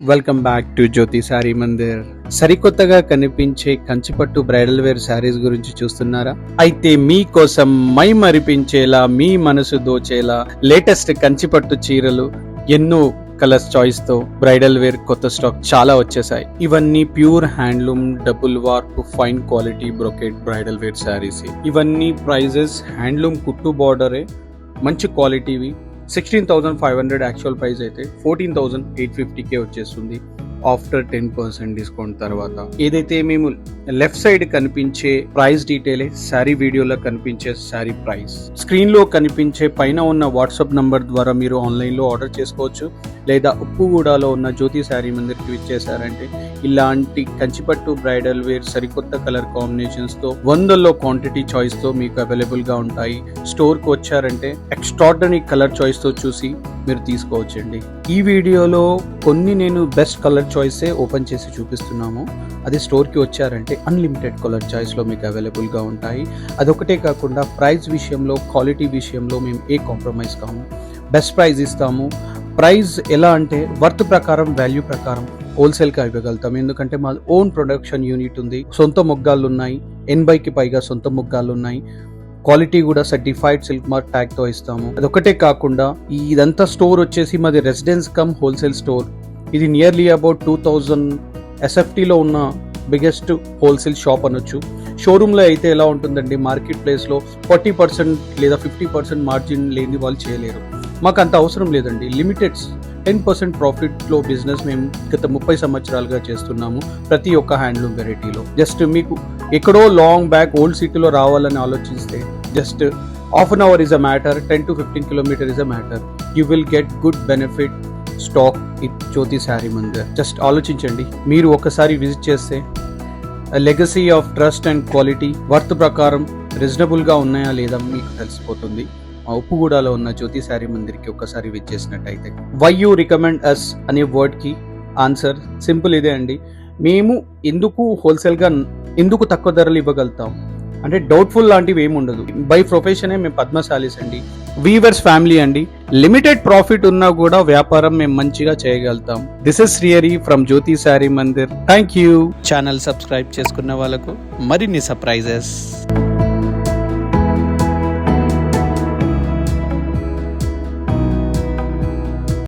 Welcome back to Jyothi sari Mandir సరికొత్తగా కనిపించే కంచిపట్టు bridal wear saris గురించి చూస్తున్నారా? అయితే మీకోసం మై మరిపించేలా మీ మనసు దోచేలా లేటెస్ట్ కంచిపట్టు చీరలు ఎన్నో కలర్స్ చాయిస్తో బ్రైడల్ వేర్ కొత్త స్టాక్ చాలా వచ్చేసాయి. ఇవన్నీ pure handloom double warp fine quality brocade bridal wear saris. ఇవన్నీ ప్రైజెస్ హ్యాండ్లూమ్ కుట్టు బార్డరే మంచి క్వాలిటీవి sixteen thousand five hundred actual price అయితే ఫోర్టీన్ థౌజండ్ ఎయిట్ ఫిఫ్టీకే వచ్చేస్తుంది. ఆఫ్టర్ టెన్ పర్సెంట్ డిస్కౌంట్ తర్వాత. ఏదైతే మేము లెఫ్ట్ సైడ్ కనిపించే ప్రైస్ డీటెయిలే శారీ వీడియోలో కనిపించే శారీ ప్రైస్. స్క్రీన్లో కనిపించే పైన ఉన్న వాట్సాప్ నంబర్ ద్వారా మీరు ఆన్లైన్లో ఆర్డర్ చేసుకోవచ్చు. లేదా ఉప్పుగూడలో ఉన్న జ్యోతి శారీ మందిర్కి విచ్చేసారంటే ఇలాంటి కంచిపట్టు బ్రైడల్ వేర్ సరికొత్త కలర్ కాంబినేషన్స్తో వందల్లో క్వాంటిటీ చాయిస్తో మీకు అవైలబుల్గా ఉంటాయి. స్టోర్కి వచ్చారంటే ఎక్స్ట్రాడనరీ కలర్ చాయిస్తో చూసి మీరు తీసుకోవచ్చండి. ఈ వీడియోలో కొన్ని నేను బెస్ట్ కలర్ చాయిసే ఓపెన్ చేసి చూపిస్తున్నాము. అది స్టోర్కి వచ్చారంటే అన్లిమిటెడ్ కలర్ చాయిస్లో మీకు అవైలబుల్గా ఉంటాయి. అదొకటే కాకుండా ప్రైస్ విషయంలో క్వాలిటీ విషయంలో మేము ఏ కాంప్రమైజ్ కాము. బెస్ట్ ప్రైస్ ఇస్తాము. ప్రైస్ ఎలా అంటే వర్త్ ప్రకారం వాల్యూ ప్రకారం హోల్సేల్గా ఇవ్వగలుగుతాం ఎందుకంటే మా ఓన్ ప్రొడక్షన్ యూనిట్ ఉంది. సొంత మొగ్గాలు ఉన్నాయి ఎనభైకి పైగా సొంత మొగ్గాలు ఉన్నాయి క్వాలిటీ కూడా సర్టిఫైడ్ సిల్క్ మార్క్ ట్యాగ్తో ఇస్తాము. అదొకటే కాకుండా ఇదంతా స్టోర్ వచ్చేసి మాది రెసిడెన్స్ కమ్ హోల్సేల్ స్టోర్ ఇది నియర్లీ అబౌట్ టూ థౌజండ్ ఎస్ఎఫ్టీలో ఉన్న బిగ్గెస్ట్ హోల్సేల్ షాప్ అనొచ్చు. షోరూంలో అయితే ఎలా ఉంటుందండి? మార్కెట్ ప్లేస్లో ఫార్టీ పర్సెంట్ లేదా ఫిఫ్టీ పర్సెంట్ మార్జిన్ లేని వాళ్ళు చేయలేరు. మాకు అంత అవసరం లేదండి. లిమిటెడ్స్ టెన్ పర్సెంట్ ప్రాఫిట్లో బిజినెస్ మేము గత ముప్పై సంవత్సరాలుగా చేస్తున్నాము ప్రతి ఒక్క హ్యాండ్లూమ్ వెరైటీలో జస్ట్ మీకు ఎక్కడో లాంగ్ బ్యాక్ ఓల్డ్ సిటీలో రావాలని ఆలోచిస్తే just half an hour is a matter ten to fifteen kilometer is a matter. You will get good benefit stock it Jyothi sari Mandir. Just ఆలోచించండి మీరు ఒకసారి విజిట్ చేస్తే legacy of trust and quality worth ప్రకారం రీజనబుల్గా ఉన్నాయా లేదా మీకు తెలిసిపోతుంది. మా ఉప్పుగూడలో ఉన్న జ్యోతి శారీ మందిర్కి ఒక్కసారి విజిట్ చేసినట్టయితే. వై యూ రికమెండ్ అస్ అనే వర్డ్కి ఆన్సర్ సింపుల్ ఇదే అండి. మేము ఎందుకు హోల్సేల్గా ఎందుకు తక్కువ ధరలు ఇవ్వగలుగుతాం? అంటే డౌట్ఫుల్ లాంటివి ఏమి ఉండదు. బై ప్రొఫెషనే మేము పద్మశాలీస్ అండి. వీవర్స్ ఫ్యామిలీ అండి. లిమిటెడ్ ప్రాఫిట్ ఉన్నా కూడా వ్యాపారం మేము మంచిగా చేయగలుగుతాం. This is రియరీ from Jyothi sari Mandir thank you channel subscribe చేసుకున్న వాళ్ళకు మరిన్ని సర్ప్రైజెస్